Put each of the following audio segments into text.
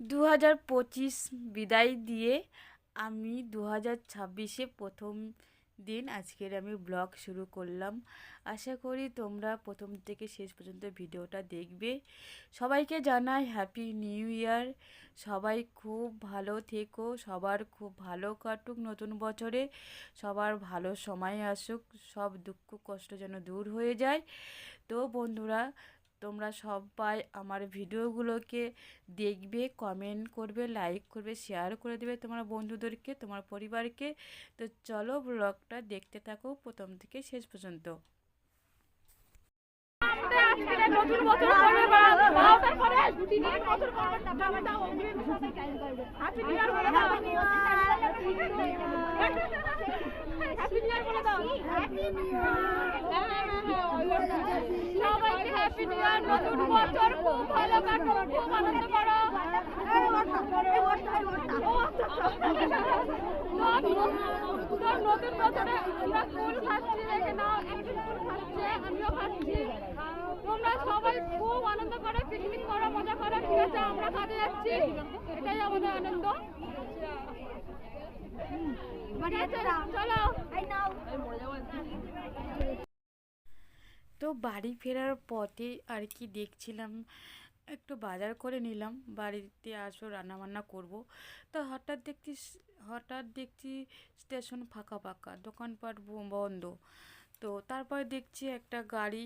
দু হাজার পঁচিশ বিদায় দিয়ে আমি দু হাজার ছাব্বিশে প্রথম দিন আজকের আমি ব্লগ শুরু করলাম। আশা করি তোমরা প্রথম থেকে শেষ পর্যন্ত ভিডিওটা দেখবে। সবাইকে জানাই হ্যাপি নিউ ইয়ার সবাই খুব ভালো থেকো। সবার খুব ভালো কাটুক নতুন বছরে। সবার ভালো সময় আসুক। সব দুঃখ কষ্ট যেন দূর হয়ে যায়। তো বন্ধুরা তোমরা সবাই আমার ভিডিওগুলোকে দেখবে কমেন্ট করবে লাইক করবে শেয়ার করে দেবে তোমার বন্ধুদেরকে, তোমার পরিবারকে। তো চলো ব্লগটা দেখতে থাকো প্রথম থেকে শেষ পর্যন্ত। সবাইকে হ্যাপি নিউ ইয়ার নতুন বছর, খুব ভালো কাটুক, খুব আনন্দ করো। তোমরা সবাই খুব আনন্দ করো পিকনিক করো, মজা করো, ঠিক আছে, আমরা কাজে যাচ্ছি। এটাই আমাদের আনন্দ। চলো। তো বাড়ি ফেরার পথে আর কি দেখছিলাম, একটু বাজার করে নিলাম, বাড়িতে আসো, রান্নাবান্না করব। তো হঠাৎ দেখছি হঠাৎ দেখছি স্টেশন ফাঁকা ফাঁকা, দোকানপাট বন্ধ। তো তারপর দেখছি একটা গাড়ি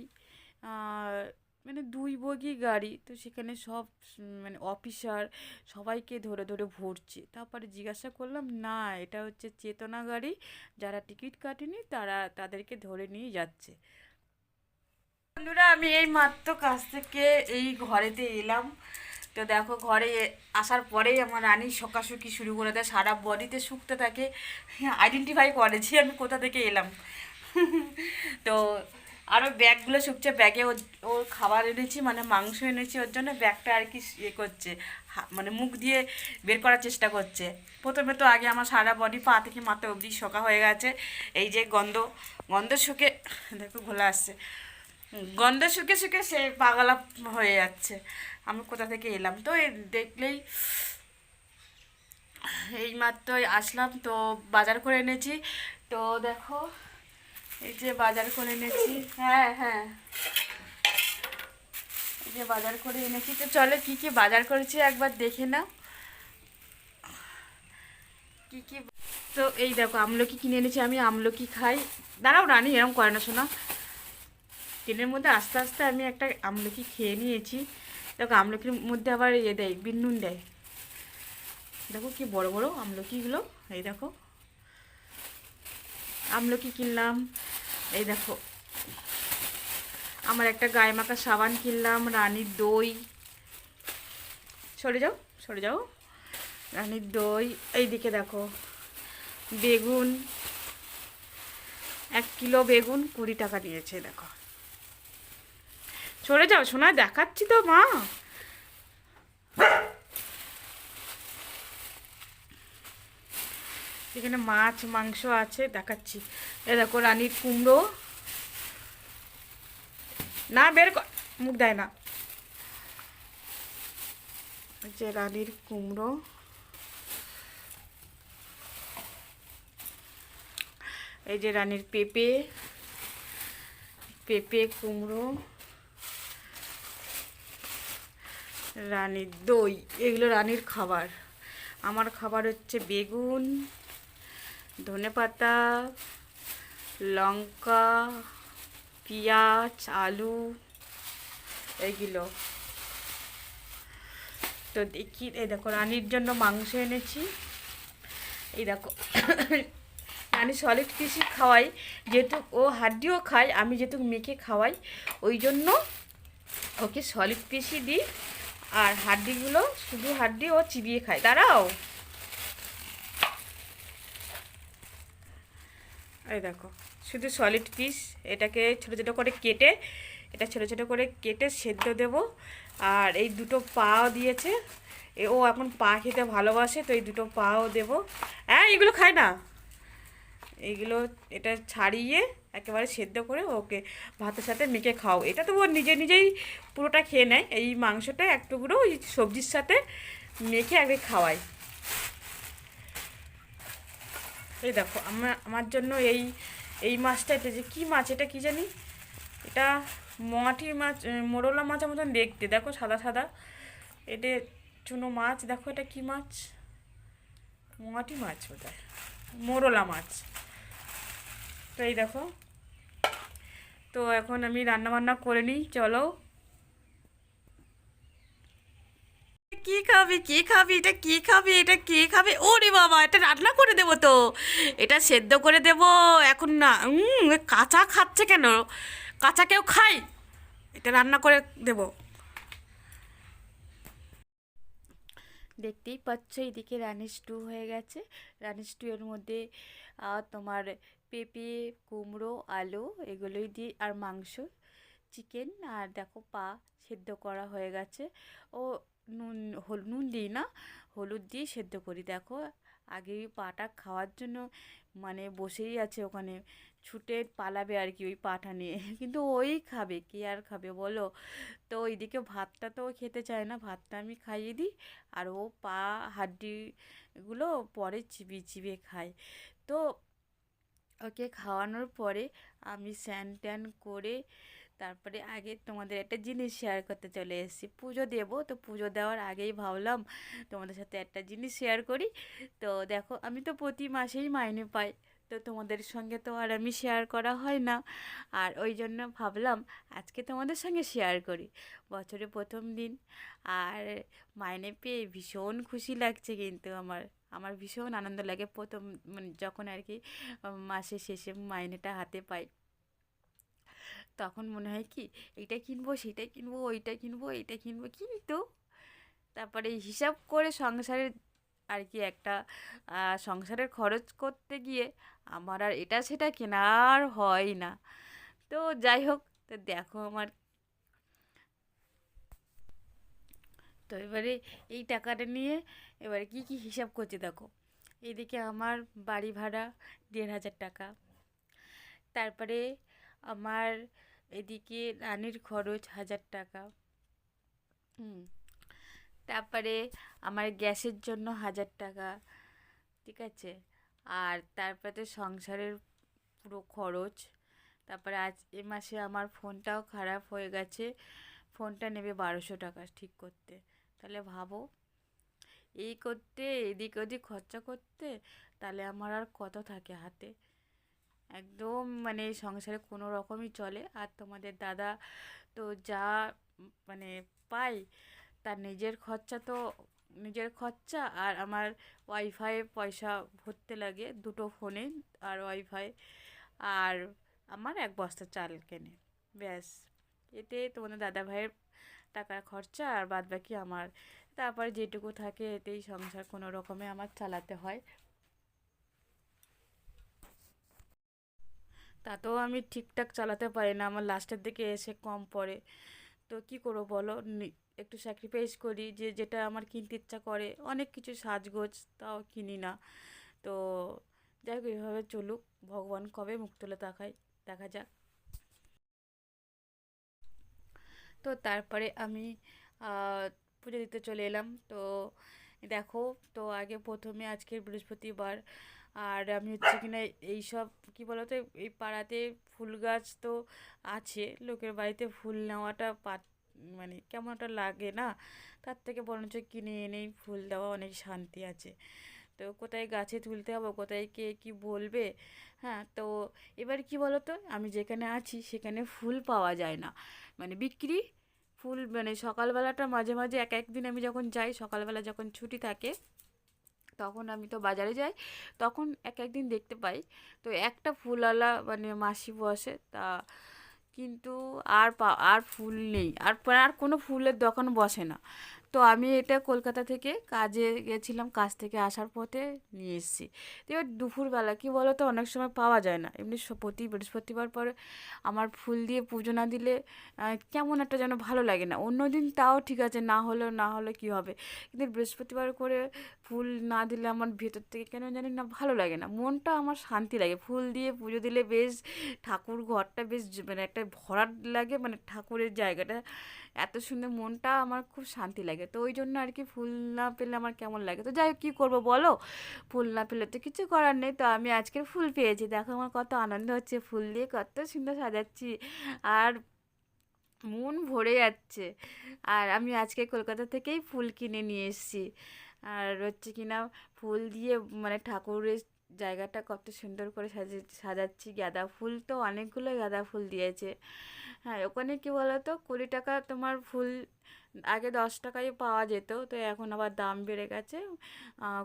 মানে দুই বগি গাড়ি, তো সেখানে সব মানে অফিসার সবাইকে ধরে ধরে ভরছে। তারপরে জিজ্ঞাসা করলাম, না, এটা হচ্ছে চেতনা গাড়ি, যারা টিকিট কাটেনি তারা তাদেরকে ধরে নিয়ে যাচ্ছে। বন্ধুরা, আমি এই মাত্র কাছ থেকে এই ঘরেতে এলাম। তো দেখো, ঘরে আসার পরেই আমার রানী শোকাশুকি শুরু করে দেয়, সারা বডিতে শুকতে থাকে। আইডেন্টিফাই করেছি আমি কোথা থেকে এলাম। তো আরও ব্যাগগুলো শুকছে, ব্যাগে ওর খাবার এনেছি মানে মাংস এনেছি, ওর জন্য ব্যাগটা আর কি ইয়ে করছে মানে মুখ দিয়ে বের করার চেষ্টা করছে। প্রথমে তো আগে আমার সারা বডি পা থেকে মাথা অবধি শোকা হয়ে গেছে। এই যে গন্ধ গন্ধ শুকে, দেখো ঘোলা আসছে। গন্ধ শুকে শুকে সে পাগলা হয়ে যাচ্ছে। আমি কোথা থেকে এলাম? তো দেখলেই এই মাত্রই আসলাম, তো বাজার করে এনেছি। তো দেখো, এই যে বাজার করে এনেছি। হ্যাঁ হ্যাঁ। এই যে বাজার করে এনেছি। তো চলো কি কি বাজার করেছি একবার দেখে নাও। কি কি তো এই দেখো, আমলকি কিনে এনেছি আমি, আমলকি খাই। দাঁড়াও, রানি এরকম করে না, শোনা। ট্রেনের মধ্যে আস্তে আস্তে আমি একটা আমলকি খেয়ে নিয়েছি। দেখো, আমলকির মধ্যে আবার ইয়ে দেয় বিন্নুন দেয়। দেখো কি বড় বড় আমলকিগুলো, এই দেখো। আমলকি কিনলাম, এই দেখো। আমার একটা গায়ে মাখা সাবান কিনলাম, রানীর দই। সরে যাও সরে যাও। রানীর দই, এইদিকে দেখো। বেগুন, এক কিলো বেগুন কুড়ি টাকা দিয়েছে, দেখো। সরে যাও শোনা দেখাচ্ছি তো, মা। এখানে মাছ, মাংস আছে, দেখাচ্ছি। এ দেখো, রানীর কুমড়ো। না, বের মুখ দেয় না। যে রানীর কুমড়ো। এই যে রানীর পেঁপে পেঁপে, কুমড়ো। রানীর দই, এগুলো রানীর খাবার। আমার খাবার হচ্ছে বেগুন ধনেপাতা লঙ্কা, পেঁয়াজ, আলু এইগুলো তো দেখি, এই দেখো, রানীর জন্য মাংস এনেছি। এই দেখো, রানী সলিড পিসি খাওয়াই যেহেতু ও হাড্ডিও খায়, আমি যেহেতু মেখে খাওয়াই, ওই জন্য ওকে সলিড পিসি দিই। আর হাড্ডিগুলো শুধু হাড্ডি ও চিবিয়ে খায়। দাঁড়াও। এই দেখো, শুধু সলিড পিস এটাকে ছোটো ছোটো করে কেটে, এটা ছোটো ছোটো করে কেটে সেদ্ধ দেব। আর এই দুটো পাও দিয়েছে ও এখন পা খেতে ভালোবাসে, তো এই দুটো পাও দেবো। হ্যাঁ এগুলো খায় না। এইগুলো এটা ছাড়িয়ে একেবারে সেদ্ধ করে ওকে ভাতের সাথে মেখে খাও। এটা তো ও নিজে নিজেই পুরোটা খেয়ে নেয়। এই মাংসটা এক টুকরো ওই সবজির সাথে মেখে আগে খাওয়াই এই দেখো আমার আমার জন্য এই এই মাছটা এটা যে কী মাছ, এটা কী জানি? এটা মাটি মাছ মোরলা মাছের মতন দেখতে। দেখো সাদা সাদা। এটা চুনো মাছ। দেখো এটা কী মাছ? মাটি মাছ বোধ মোরলা মাছ। তো এই দেখো। তো এখন আমি রান্না বান্না করে নিই, চলো। কি খাবি কি খাবি? এটা কি খাবি? এটা কি খাবি? ওরে বাবা, এটা রান্না করে দেবো তো। এটা সেদ্ধ করে দেবো। এখন না কাঁচা খাচ্ছে কেন? কাঁচা কেউ খাই এটা রান্না করে দেবো। দেখতেই পাচ্ছ, এদিকে রানি স্টু হয়ে গেছে। রানি স্টু এর মধ্যে তোমার পেঁপে, কুমড়ো, আলু এগুলোই দিয়ে, আর মাংস, চিকেন, আর দেখো পা সেদ্ধ করা হয়ে গেছে। ও, নুন, হল, নুন দিই না, হলুদ দিয়ে সেদ্ধ করি। দেখো আগে পাটা খাওয়ার জন্য মানে বসেই আছে ওখানে। ছুটে পালাবে আর কি ওই পাটা নিয়ে। কিন্তু ওই খাবে, কে আর খাবে বলো? তো ওইদিকে ভাতটা তো খেতে চায় না, ভাতটা আমি খাইয়ে দিই আর ও পা হাড্ডিগুলো পরে চিবিয়ে চিবিয়ে খায়। তো ওকে খাওয়ানোর পরে আমি স্নান ট্যান করে তারপরে আগে তোমাদের একটা জিনিস শেয়ার করতে চলে এসেছি। পুজো দেবো, তো পুজো দেওয়ার আগেই ভাবলাম তোমাদের সাথে একটা জিনিস শেয়ার করি। তো দেখো, আমি তো প্রতি মাসেই মাইনে পাই। তো তোমাদের সঙ্গে তো আর আমি শেয়ার করা হয় না। আর ওই জন্য ভাবলাম আজকে তোমাদের সঙ্গে শেয়ার করি। বছরে প্রথম দিন। আর মাইনে পেয়ে ভীষণ খুশি লাগছে কিন্তু আমার। আমার ভীষণ আনন্দ লাগে প্রথম মানে যখন আর কি মাসের শেষে মাইনেটা হাতে পাই। তখন মনে হয় কি, এইটা কিনবো সেটা কিনবো, ওইটা কিনবো, এইটা কিনবো, কিন্তু তারপরে হিসাব করে সংসারের আর কি একটা সংসারের খরচ করতে গিয়ে আমার আর এটা সেটা কেনার হয় না। তো যাই হোক, তো দেখো আমার তো এবারে এই টাকাটা নিয়ে এবারে কি কি হিসাব করছে দেখো। এদিকে আমার বাড়ি ভাড়া দেড় হাজার টাকা। তারপরে আমার এদিকে রানির খরচ হাজার টাকা। হুম। তারপরে আমার গ্যাসের জন্য হাজার টাকা, ঠিক আছে? আর তারপরে সংসারের পুরো খরচ। তারপরে আজ, এ মাসে আমার ফোনটাও খারাপ হয়ে গেছে। ফোনটা নেবে বারোশো টাকা ঠিক করতে। তাহলে ভাবো, এই করতে, এদিক ওদিক খরচা করতে, তাহলে আমার আর কত থাকে হাতে? একদম মানে সংসারে কোনো রকমই চলে। আর তোমাদের দাদা তো যা মানে পাই তার নিজের খরচা তো, নিজের খরচা আর আমার ওয়াইফাই পয়সা ভরতে লাগে দুটো ফোনে আর ওয়াইফাই আর আমার এক বস্তা চাল কেনে। ব্যাস, এতে তোমাদের দাদা ভাইয়ের টাকা খরচা আর বাদ বাকি আমার। তারপরে যেটুকু থাকে এতেই সংসার কোনো রকমে আমার চালাতে হয়। তাতেও আমি ঠিকঠাক চালাতে পারি না, আমার লাস্টের দিকে এসে কম পড়ে। তো কী করব বলো? একটু স্যাক্রিফাইস করি, যে যেটা আমার কিনতে ইচ্ছা করে, অনেক কিছু সাজগোজ তাও কিনি না। তো যাই হোক, এভাবে চলুক, ভগবান কবে মুখ তুলে তাকায়, দেখা যাক। তো তারপরে আমি পুজো দিতে চলে এলাম। তো দেখো, তো আগে প্রথমে আজকের বৃহস্পতিবার, আর আমি হচ্ছে কিনা এইসব, কী বলতো, এই পাড়াতে ফুল গাছ তো আছে, লোকের বাড়িতে ফুল নেওয়াটা পা মানে কেমন একটা লাগে না, তার থেকে বরঞ্চ কিনে এনেই ফুল দেওয়া অনেক শান্তি আছে। তো কোথায় গাছে তুলতে হবে, কোথায় কে কী বলবে? হ্যাঁ তো এবার কি বলো তো আমি যেখানে আছি সেখানে ফুল পাওয়া যায় না। মানে বিক্রি, ফুল মানে সকালবেলাটা মাঝে মাঝে এক একদিন আমি যখন যাই, সকালবেলা যখন ছুটি থাকে, তখন আমি তো বাজারে যাই, তখন এক একদিন দেখতে পাই। তো একটা ফুলওয়ালা মানে মাসি বসে, তা কিন্তু আর আর ফুল নেই। আর আর কোনো ফুলের দোকান বসে না। তো আমি এটা কলকাতা থেকে কাজে গেছিলাম, কাজ থেকে আসার পথে নিয়ে এসেছি। এবার দুপুরবেলা কী বলো তো অনেক সময় পাওয়া যায় না। এমনি প্রতি বৃহস্পতিবার পরে আমার ফুল দিয়ে পুজো না দিলে কেমন একটা যেন ভালো লাগে না। অন্য দিন তাও ঠিক আছে, না হলেও না হলে কী হবে? কিন্তু বৃহস্পতিবার করে ফুল না দিলে আমার ভেতর থেকে কেন জানি না ভালো লাগে না। মনটা আমার শান্তি লাগে। ফুল দিয়ে পুজো দিলে বেশ ঠাকুর ঘরটা বেশ মানে একটা ভরাট লাগে মানে ঠাকুরের জায়গাটা এত সুন্দর মনটা আমার খুব শান্তি লাগে। তো ওই জন্য আর কি ফুল না পেলে আমার কেমন লাগে? তো যাই হোক, কী করব বলো? ফুল না পেলে তো কিছু করার নেই। তো আমি আজকে ফুল পেয়েছি। দেখো আমার কত আনন্দ হচ্ছে ফুল দিয়ে, কত সুন্দর সাজাচ্ছি। আর মন ভরে যাচ্ছে। আর আমি আজকে কলকাতা থেকেই ফুল কিনে নিয়ে এসেছি। আর হচ্ছে কি না, ফুল দিয়ে মানে ঠাকুরের জায়গাটা কত সুন্দর করে সাজে, সাজাচ্ছি গাঁদা ফুল তো অনেকগুলো গাঁদা ফুল দিয়েছে। হ্যাঁ ওখানে কী বলো তো কুড়ি টাকা তোমার ফুল, আগে দশ টাকায় পাওয়া যেত, তো এখন আবার দাম বেড়ে গেছে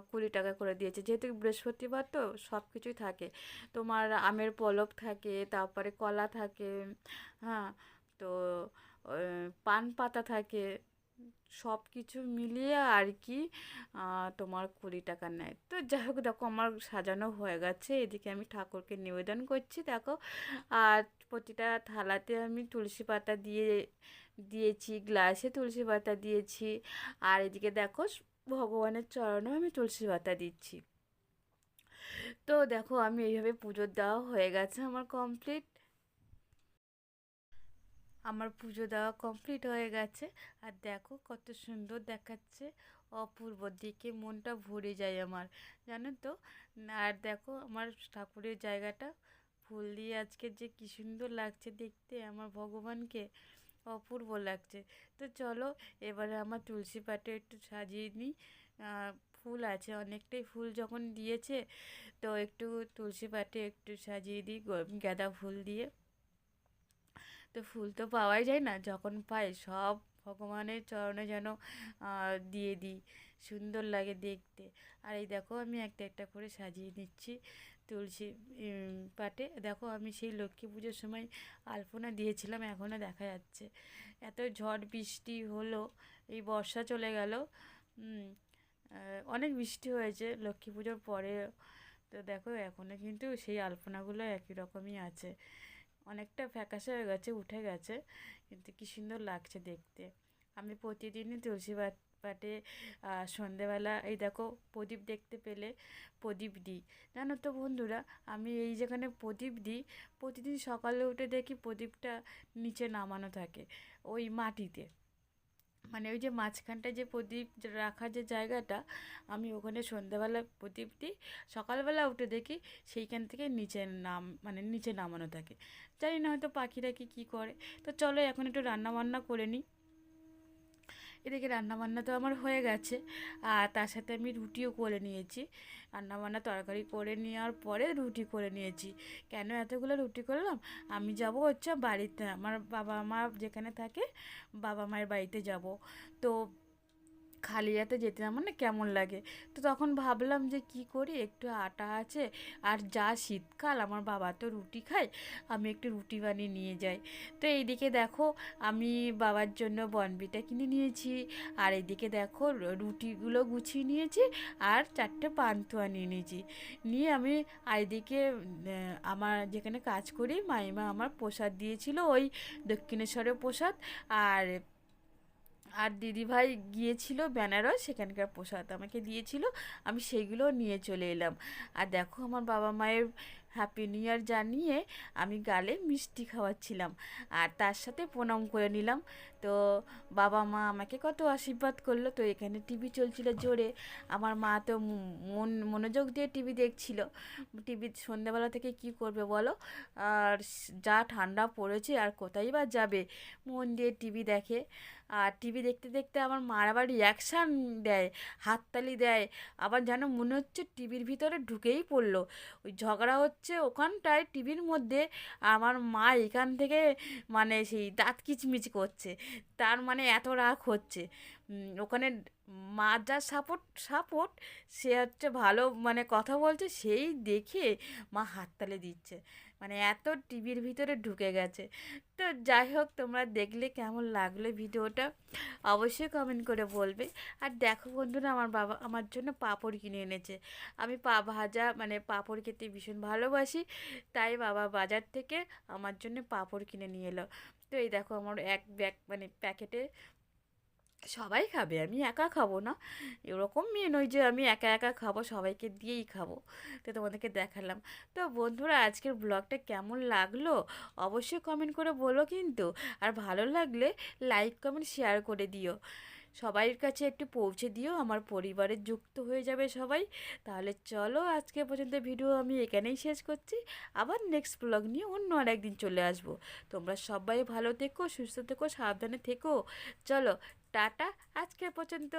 কুড়ি টাকা করে দিয়েছে। যেহেতু বৃহস্পতিবার তো সব কিছুই থাকে, তোমার আমের পলক থাকে, তারপরে কলা থাকে হ্যাঁ তো পান পাতা থাকে সব কিছু মিলিয়ে আর কি তোমার কুড়ি টাকা নেয়। তো যাই হোক, দেখো আমার সাজানো হয়ে গেছে। এদিকে আমি ঠাকুরকে নিবেদন করছি, দেখো। আর প্রতিটা থালাতে আমি তুলসী পাতা দিয়ে, দিয়েছি, গ্লাসে তুলসী পাতা দিয়েছি। আর এদিকে দেখো, ভগবানের চরণেও আমি তুলসী পাতা দিচ্ছি। তো দেখো, আমি এইভাবে পুজো দেওয়া হয়ে গেছে আমার কমপ্লিট আমার পুজো দেওয়া কমপ্লিট হয়ে গেছে। আর দেখো কত সুন্দর দেখাচ্ছে। অপূর্ব দেখে মনটা ভরে যায় আমার, জানো তো? আর দেখো আমার ঠাকুরের জায়গাটা, ফুল দিয়ে আজকে যে কী সুন্দর লাগছে দেখতে আমার ভগবানকে, অপূর্ব লাগছে। তো চলো এবারে আমার তুলসী পাটে একটু সাজিয়ে নিই। ফুল আছে, অনেকটাই ফুল যখন দিয়েছে, তো একটু তুলসী পাটে একটু সাজিয়ে দিই গাঁদা ফুল দিয়ে। তো ফুল তো পাওয়াই যায় না, যখন পাই সব ভগবানের চরণে যেন দিয়ে দিই, সুন্দর লাগে দেখতে। আর এই দেখো আমি একটা একটা করে সাজিয়ে নিচ্ছি তুলসী পাটে। দেখো আমি সেই লক্ষ্মী পুজোর সময় আলপনা দিয়েছিলাম এখনও দেখা যাচ্ছে। এত ঝড় বৃষ্টি হলো, এই বর্ষা চলে গেল অনেক বৃষ্টি হয়েছে লক্ষ্মী পুজোর পরে তো দেখো এখনও কিন্তু সেই আলপনাগুলো একই রকমই আছে। অনেকটা ফ্যাকাশে হয়ে গেছে, উঠে গেছে। কিন্তু কি সুন্দর লাগছে দেখতে। আমি প্রতিদিনই তুলসী পাট সন্ধেবেলা, এই দেখো, প্রদীপ দেখতে পেলে প্রদীপ দিই। জানো তো বন্ধুরা, আমি এই যেখানে প্রদীপ দিই, প্রতিদিন সকালে উঠে দেখি প্রদীপটা নিচে নামানো থাকে, ওই মাটিতে। মানে ওই যে মাঝখানটা যে প্রদীপ রাখার যে জায়গাটা, আমি ওখানে সন্ধ্যাবেলা প্রদীপ দিই, সকালবেলা উঠে দেখি সেইখান থেকে নিচে নাম মানে নিচে নামানো থাকে। জানি না হয়তো পাখিরা কি, কী করে। তো চলো এখন একটু রান্না বান্না করে নিই। এদিকে রান্নাবান্না তো আমার হয়ে গেছে, আর তার সাথে আমি রুটিও করে নিয়েছি। রান্নাবান্না তরকারি করে নেওয়ার পরে রুটি করে নিয়েছি। কেন এতগুলো রুটি করলাম? আমি যাব হচ্ছে বাড়িতে, আমার বাবা মা যেখানে থাকে বাবা মায়ের বাড়িতে যাব। তো খালি হাতে যেতে আমার না কেমন লাগে? তো তখন ভাবলাম যে কি করি? একটু আটা আছে আর যা শীতকাল, আমার বাবা তো রুটি খায়, আমি একটু রুটি বানিয়ে নিয়ে যাই। তো এইদিকে দেখো, আমি বাবার জন্য বনবিটা কিনে নিয়েছি, আর এদিকে দেখো রুটিগুলো গুছিয়ে নিয়েছি আর চারটে পান্তুয়া নিয়ে নিয়েছি। নিয়ে আমি আর এদিকে আমার যেখানে কাজ করি, মাইমা আমার প্রসাদ দিয়েছিল, ওই দক্ষিণেশ্বরের প্রসাদ, আর আর দিদিভাই গিয়েছিল বেনারস, সেখানকার প্রসাদ আমাকে দিয়েছিল, আমি সেইগুলো নিয়ে চলে এলাম। আর দেখো আমার বাবা মায়ের হ্যাপি নিউ ইয়ার জানিয়ে আমি গালে মিষ্টি খাওয়াচ্ছিলাম আর তার সাথে প্রণাম করে নিলাম। তো বাবা মা আমাকে কত আশীর্বাদ করল। তো এখানে টিভি চলছিল জোরে, আমার মা তো মন, মনোযোগ দিয়ে টিভি দেখছিল। টিভি সন্ধ্যাবেলা থেকে কি করবে বলো? আর যা ঠান্ডা পড়েছে আর কোথায় বা যাবে? মন দিয়ে টিভি দেখে। আর টিভি দেখতে দেখতে আমার মার আবার রিয়াকশান দেয়, হাততালি দেয়। আবার যেন মনে হচ্ছে টিভির ভিতরে ঢুকেই পড়ল। ওই ঝগড়া হচ্ছে ওখানটায় টিভির মধ্যে, আমার মা এখান থেকে মানে সেই দাঁত কিচমিচ করছে। তার মানে এত রাগ হচ্ছে। ওখানে মা যা সাপোর্ট সাপোর্ট, সে হচ্ছে ভালো মানে কথা বলছে, সেই দেখে মা হাততালি দিচ্ছে। মানে এত টিভির ভিতরে ঢুকে গেছে। তো যাই হোক, তোমরা দেখলে কেমন লাগল ভিডিওটা, অবশ্যই কমেন্ট করে বলবে। আর দেখো বন্ধুরা, আমার বাবা আমার জন্য পাঁপড় কিনে এনেছে। আমি পা ভাজা মানে পাঁপড় খেতে ভীষণ ভালোবাসি, তাই বাবা বাজার থেকে আমার জন্য পাঁপড় কিনে নিয়ে এলো। তো এই দেখো আমার এক ব্যাগ মানে প্যাকেটে সবাই খাবে, আমি একা খাব না। এরকম মেয়ে নয় যে আমি একা একা খাব, সবাইকে দিয়েই খাব। তো তোমাদেরকে দেখালাম। তো বন্ধুরা, আজকের ব্লগটা কেমন লাগল? অবশ্যই কমেন্ট করে বলো কিন্তু। আর ভালো লাগলে লাইক কমেন্ট শেয়ার করে দিও। সবাইয়ের কাছে একটু পৌঁছে দিও, আমার পরিবারে যুক্ত হয়ে যাবে সবাই। তাহলে চলো আজকে পর্যন্ত ভিডিও আমি এখানেই শেষ করছি। আবার নেক্সট ব্লগ নিয়ে অন্য আর একদিন চলে আসব। তোমরা সবাই ভালো থেকো, সুস্থ থেকো, সাবধানে থেকো। চলো টাটা আজকে পর্যন্ত।